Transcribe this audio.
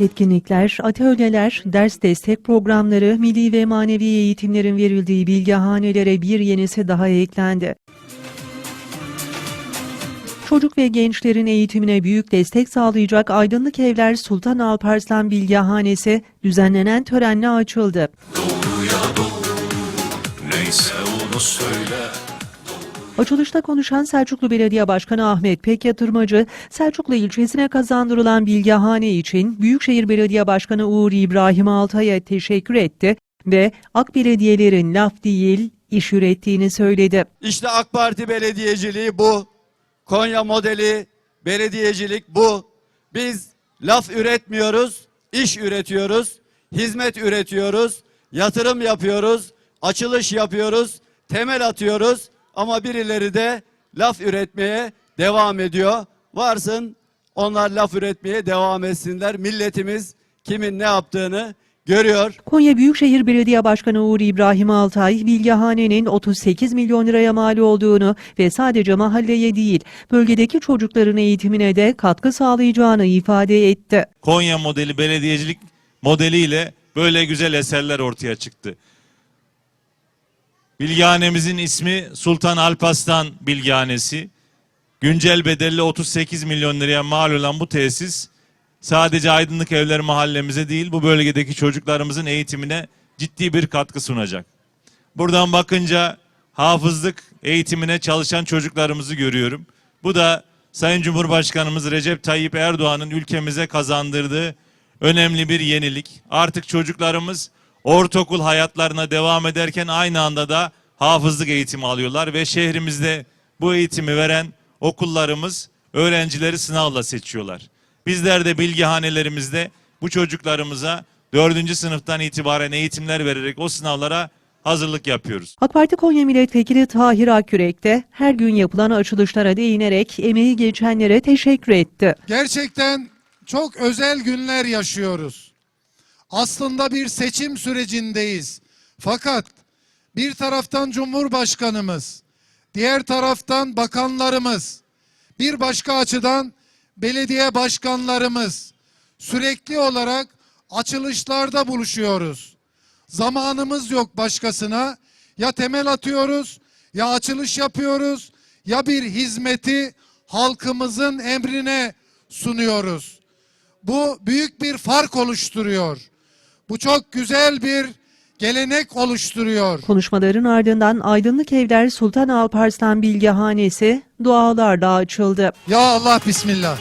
Etkinlikler, atölyeler, ders destek programları, milli ve manevi eğitimlerin verildiği bilgehanelere bir yenisi daha eklendi. Çocuk ve gençlerin eğitimine büyük destek sağlayacak Aydınlık Evler Sultan Alparslan Bilgehanesi düzenlenen törenle açıldı. Neyse onu söyle Açılışta konuşan Selçuklu Belediye Başkanı Ahmet Pek Yatırmacı, Selçuklu ilçesine kazandırılan Bilgehane için Büyükşehir Belediye Başkanı Uğur İbrahim Altay'a teşekkür etti ve AK belediyelerin laf değil, iş ürettiğini söyledi. İşte AK Parti belediyeciliği bu. Konya modeli belediyecilik bu. Biz laf üretmiyoruz, iş üretiyoruz, hizmet üretiyoruz, yatırım yapıyoruz, açılış yapıyoruz, temel atıyoruz ama birileri de laf üretmeye devam ediyor. Varsın onlar laf üretmeye devam etsinler. Milletimiz kimin ne yaptığını görüyor. Konya Büyükşehir Belediye Başkanı Uğur İbrahim Altay, Bilgehane'nin 38 milyon liraya mal olduğunu ve sadece mahalleye değil, bölgedeki çocukların eğitimine de katkı sağlayacağını ifade etti. Konya modeli belediyecilik modeliyle böyle güzel eserler ortaya çıktı. Bilgehanemizin ismi Sultan Alparslan Bilgehanesi. Güncel bedelli 38 milyon liraya mal olan bu tesis sadece Aydınlık Evler mahallemize değil bu bölgedeki çocuklarımızın eğitimine ciddi bir katkı sunacak. Buradan bakınca hafızlık eğitimine çalışan çocuklarımızı görüyorum. Bu da Sayın Cumhurbaşkanımız Recep Tayyip Erdoğan'ın ülkemize kazandırdığı önemli bir yenilik. Artık çocuklarımız ortaokul hayatlarına devam ederken aynı anda da hafızlık eğitimi alıyorlar ve şehrimizde bu eğitimi veren okullarımız öğrencileri sınavla seçiyorlar. Bizler de bilgihanelerimizde bu çocuklarımıza dördüncü sınıftan itibaren eğitimler vererek o sınavlara hazırlık yapıyoruz. AK Parti Konya Milletvekili Tahir Akkürek de her gün yapılan açılışlara değinerek emeği geçenlere teşekkür etti. Gerçekten çok özel günler yaşıyoruz. Aslında bir seçim sürecindeyiz. Fakat bir taraftan Cumhurbaşkanımız, diğer taraftan bakanlarımız, bir başka açıdan belediye başkanlarımız sürekli olarak açılışlarda buluşuyoruz. Zamanımız yok başkasına. Ya temel atıyoruz, ya açılış yapıyoruz, ya bir hizmeti halkımızın emrine sunuyoruz. Bu büyük bir fark oluşturuyor. Bu çok güzel bir gelenek oluşturuyor. Konuşmaların ardından Aydınlık Evler Sultan Alparslan Bilgehanesi dualarla açıldı. Ya Allah Bismillah.